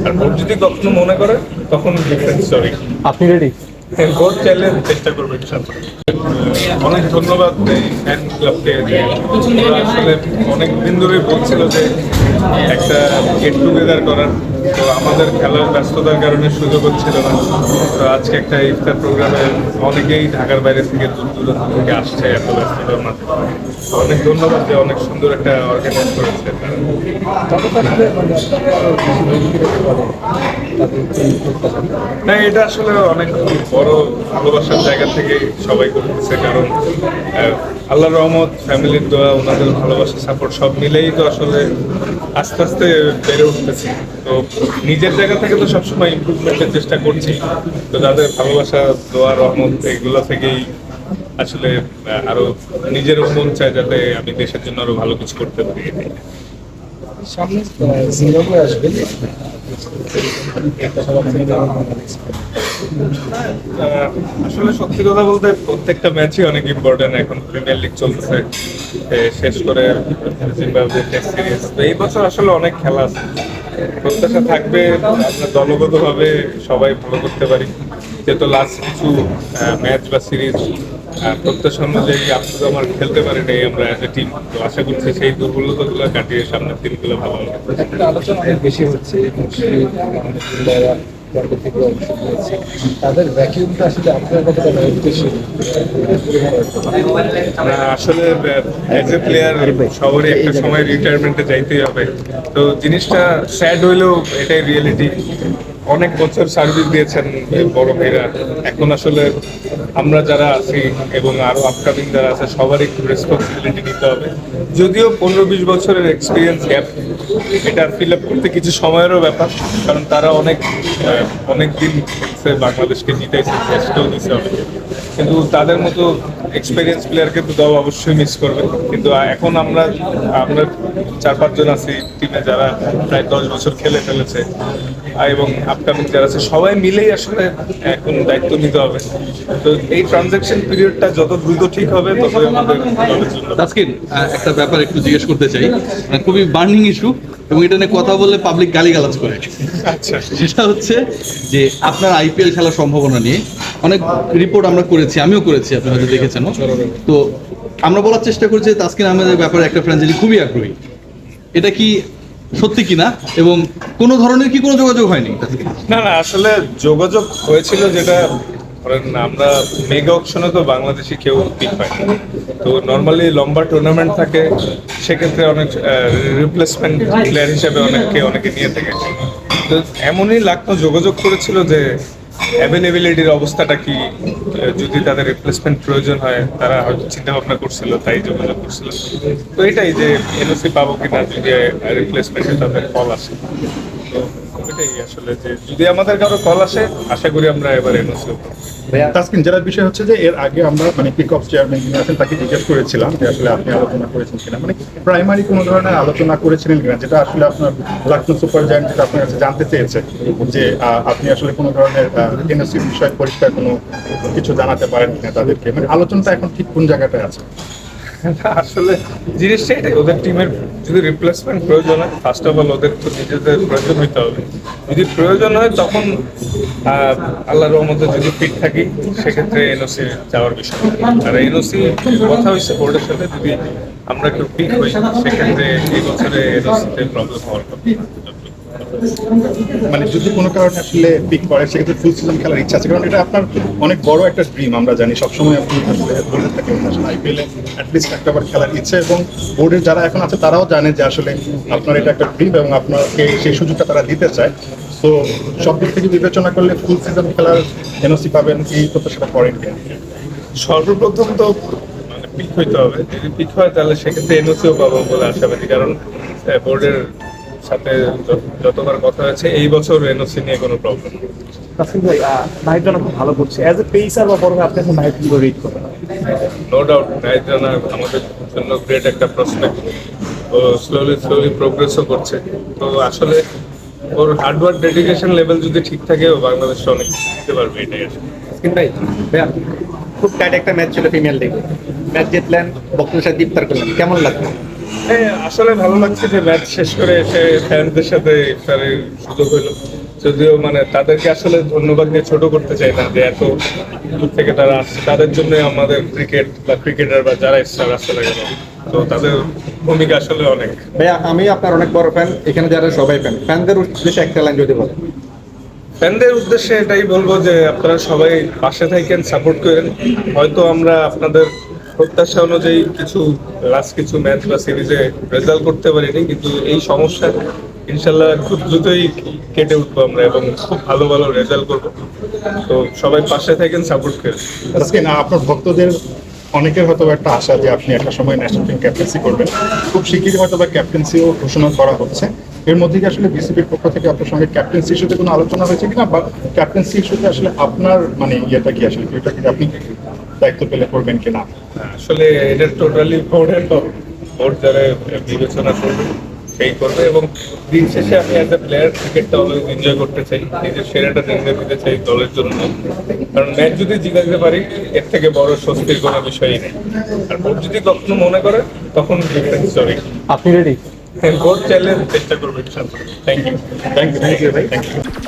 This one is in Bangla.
আর ভোট যদি কখনো মনে করে তখন ডিফারেন্ট স্টোরি আপনি রেডি ভোট চাইলে চেষ্টা করব অনেক ধন্যবাদ ফ্যান ক্লাবকে আসলে অনেক দিন ধরে বলছিল যে একটা গেট টুগেদার করার। তো আমাদের খেলার ব্যস্ততার কারণে সুযোগ হচ্ছিল না। তো আজকে একটা ইফতার প্রোগ্রামে অনেকেই ঢাকার বাইরে থেকে দূর দূরান্ত থেকে আসছে এত ব্যস্ততার মাঝে অনেক ধন্যবাদ যে অনেক সুন্দর একটা অর্গানাইজ করেছে। না এটা আসলে অনেক বড় ভালোবাসার জায়গা থেকে সবাই করতেছে কারণ আহ, আল্লাহর রহমত ফ্যামিলির দোয়া ওনাদের ভালোবাসা সাপোর্ট সব মিলেই তো আসলে আস্তে আস্তে বেড়ে উঠতেছি। তো নিজের জায়গা থেকে তো সবসময় ইম্প্রুভমেন্টের চেষ্টা করছি। তো তাদের ভালোবাসা দোয়া রহমত এগুলো থেকেই আসলে আরও নিজেরও মন চায় যাতে আমি দেশের জন্য আরও ভালো কিছু করতে পারি। সামনে জিম্বাবুয়ে আসবেন। আসলে সত্যি কথা বলতে প্রত্যেকটা ম্যাচই অনেক ইম্পর্টেন্ট এখন প্রিমিয়ার লিগ চলতেছে। শেষ করে তো এই বছর আসলে অনেক খেলা আছে। প্রত্যাশা থাকবে, আমরা দলগতভাবে সবাই ভালো করতে পারি। যেহেতু লাস্ট কিছু ম্যাচ বা সিরিজ প্রত্যাশা অনুযায়ী আপনাদের আমার খেলতে পারি নেই, আমরা অ্যাজ এ টিম তো আশা করছি সেই দুর্বলতাগুলো কাটিয়ে সামনের দিনগুলো ভালো হবে। আলোচনা বেশি হচ্ছে থেকে অংশ নিয়েছে। তাদের ভ্যাকিউমটা আসলে আপনার কতটা আসলে অ্যাজ এ প্লেয়ার শহরে একটা সময় রিটায়ারমেন্টে যাইতেই হবে। তো জিনিসটা স্যাড হইলেও এটাই রিয়েলিটি অনেক বছর সার্ভিস দিয়েছেন বড় ভাইরা। এখন আসলে আমরা যারা আছি এবং আরও আপকামিং যারা আছে সবারই একটু রেসপন্সিবিলিটি নিতে হবে। যদিও পনেরো বিশ বছরের এক্সপিরিয়েন্স গ্যাপ এটা ফিল আপ করতে কিছু সময়েরও ব্যাপার, কারণ তারা অনেক অনেক দিন বাংলাদেশকে জিতাইছে চেষ্টাও হবে। কিন্তু তাদের মতো এক্সপিরিয়েন্স প্লেয়ারকে তো দল অবশ্যই মিস করবে। কিন্তু এখন আমরা আমরা চার পাঁচজন আছি টিমে যারা প্রায় দশ বছর খেলে ফেলেছে এবং আপকামিং যারা আছে, সবাই মিলেই আসলে এখন দায়িত্ব নিতে হবে। তো এই ট্রানজাকশন পিরিয়ডটা যত দ্রুত ঠিক হবে, ততই আমাদের একটা ব্যাপার একটু জিজ্ঞেস করতে চাই। খুবই বার্নিং ইস্যু এবং এটা নিয়ে কথা বললে পাবলিক গালিগালাজ করে। আচ্ছা। সেটা হচ্ছে যে আপনার আইপিএল খেলার সম্ভাবনা নিয়ে অনেক রিপোর্ট আমরা করেছি আমিও করেছি আপনি হয়তো দেখেছেন তো আমরা বলার চেষ্টা করছি তাসকিন আহমেদের ব্যাপারে একটা ফ্র্যাঞ্চাইজি খুবই আগ্রহী। এটা কি সত্যি কিনা? এবং কোনো ধরনের কি কোনো যোগাযোগ হয়নি না না আসলে যোগাযোগ হয়েছিল যেটা ধরেন আমরা মেগা অপশনে তো বাংলাদেশি কেউ পিক পায়। তো নর্মালি লম্বা টুর্নামেন্ট থাকে, সেক্ষেত্রে অনেক রিপ্লেসমেন্ট প্লেয়ার হিসেবে অনেককে, অনেকে নিয়ে থাকে। তো এমনই লাগতো যোগাযোগ করেছিল যে অ্যাভেলেবিলিটির অবস্থাটা কি যদি তাদের রিপ্লেসমেন্ট প্রয়োজন হয়, তারা হয়তো চিন্তা ভাবনা করছিল, তাই যোগাযোগ করছিল। তো এটাই যে এনওসি পাবো কিনা, যদি রিপ্লেসমেন্টে তাদের কল আসে। এটাই আসলে যে যদি আমাদের কারও কল আসে আশা করি আমরা এবার এনওসি তাসকিন যেটা বিষয় হচ্ছে যে এর আগে আমরা মানে পিক অফ চেয়ারম্যান যিনি আছেন তাকে জিজ্ঞেস করেছিলাম যে আসলে আপনি আলোচনা করেছেন কিনা। মানে প্রাইমারি কোনো ধরনের আলোচনা করেছিলেন কিনা যেটা আসলে আপনার লখনৌ সুপার জায়ান্ট যেটা আপনার কাছে জানতে চেয়েছে যে আপনি আসলে কোনো ধরনের এনএসসি বিষয়ে পরিষ্কার কোনো কিছু জানাতে পারেন কিনা তাদেরকে? মানে আলোচনাটা এখন ঠিক কোন জায়গাটায় আছে? আসলে জিনিসটা এটাই ওদের টিমের যদি রিপ্লেসমেন্ট প্রয়োজন হয় ফার্স্ট অফ অল ওদের তো নিজেদের প্রয়োজন হইতে হবে। যদি প্রয়োজন হয় তখন আহ, আল্লাহর রহমতে যদি ফিট থাকি সেক্ষেত্রে এনওসি যাওয়ার বিষয়। আর এনওসি কথা হয়েছে বোর্ডের সাথে যদি আমরা একটু পিক হই সেক্ষেত্রে এই বছরে এনওসিতে প্রবলেম হওয়ার মানে যদি কোনো কারণে আসলে পিক করে সেক্ষেত্রে ফুল সিজন খেলার ইচ্ছা আছে। কারণ এটা আপনার অনেক বড় একটা ড্রিম আমরা জানি। সবসময় আপনি বলে থাকেন আসলে আইপিএলে অ্যাটলিস্ট একটাবার খেলার ইচ্ছে এবং বোর্ডের যারা এখন আছে তারাও জানে যে আসলে আপনার এটা একটা ড্রিম এবং আপনাকে সেই সুযোগটা তারা দিতে চায়। তো সব দিক থেকে বিবেচনা করলে ফুল সিজন খেলার এনওসি পাবেন এই প্রত্যাশাটা করেন কিনা? সর্বপ্রথম তো মানে পিক হইতে হবে। যদি পিক হয় তাহলে সেক্ষেত্রে এনওসিও পাবো বলে আশাবাদী কারণ বোর্ডের সাথে যতবার কথা হয়েছে এই বছর এনওসি নিয়ে কোনো প্রবলেম তাসকিন ভাই নাইট রানা খুব ভালো করছে অ্যাজ এ পেসার বা বড় আপনি এখন নাইট কীভাবে রিড করবেন। নো ডাউট নাইট আমাদের জন্য গ্রেট একটা প্রসপেক্ট ও স্লোলি স্লোলি প্রোগ্রেসও করছে। তো আসলে ওর হার্ডওয়ার্ক ডেডিকেশন লেভেল যদি ঠিক থাকে ও বাংলাদেশে অনেক শিখতে পারবে এটাই আসলে ভাই খুব টাইট একটা ম্যাচ ছিল ফিমেল লিগে ম্যাচ জিতলেন বক্তৃতা ইফতার করলেন। কেমন লাগল? হ্যাঁ আসলে ভালো লাগছে যে ম্যাচ শেষ করে এসে ফ্যানদের সাথে ইফতারের সুযোগ হলো। যদিও মানে তাদেরকে আসলে ধন্যবাদ দিয়ে ছোট করতে চাই না যে এত দূর থেকে তারা আসছে। তাদের জন্য আমাদের ক্রিকেট বা ক্রিকেটার বা যারা স্টার না কেন তো তাদের ভূমিকা আসলে অনেক। ভাইয়া আমি আপনার অনেক বড় ফ্যান এখানে যারা সবাই ফ্যান ফ্যানদের উদ্দেশ্যে একটা লাইন যদি বলেন। ফ্যানদের উদ্দেশ্যে এটাই বলব যে আপনারা সবাই পাশে থাকেন সাপোর্ট করেন। হয়তো আমরা আপনাদের প্রত্যাশা অনুযায়ী কিছু লাস্ট কিছু ম্যাচ বা সিরিজে রেজাল্ট করতে পারিনি কিন্তু এই সমস্যা ইনশাল্লাহ খুব দ্রুতই কেটে উঠবো আমরা এবং খুব ভালো ভালো রেজাল্ট করব। তো সবাই পাশে থাকেন সাপোর্ট করেন আজকে না আপনার ভক্তদের অনেকের হয়তো একটা আশা যে আপনি একটা সময় ন্যাশনাল টিম ক্যাপ্টেন্সি করবেন। খুব শিগগিরই হয়তো বা ক্যাপ্টেন্সিও ঘোষণা করা হচ্ছে। এর মধ্যে কি আসলে বিসিবির পক্ষ থেকে আপনার সঙ্গে ক্যাপ্টেন্সি ইস্যুতে কোনো আলোচনা হয়েছে কিনা? বা ক্যাপ্টেন্সি ইস্যুতে আসলে আপনার মানে ইয়েটা কি আসলে? এটা কি আপনি দায়িত্ব পেলে করবেন কিনা? আসলে এটা টোটালি বোর্ডের বোর্ড যারা বিবেচনা করবে। সেই করবে এবং দিন শেষে আমি অ্যাজ এ প্লেয়ার ক্রিকেটটা অলওয়েজ এনজয় করতে চাই নিজের সেরাটা নিয়ে দিতে চাই দলের জন্য। কারণ ম্যাচ যদি জিতাতে পারি এর থেকে বড় স্বস্তির কোনো বিষয়ই নেই। আর বোর্ড যদি কখনো মনে করে তখন ডিফারেন্স সরি আপনি রেডি বোর্ড চাইলে চেষ্টা করবে thank you thank you thank you ভাই। Thank you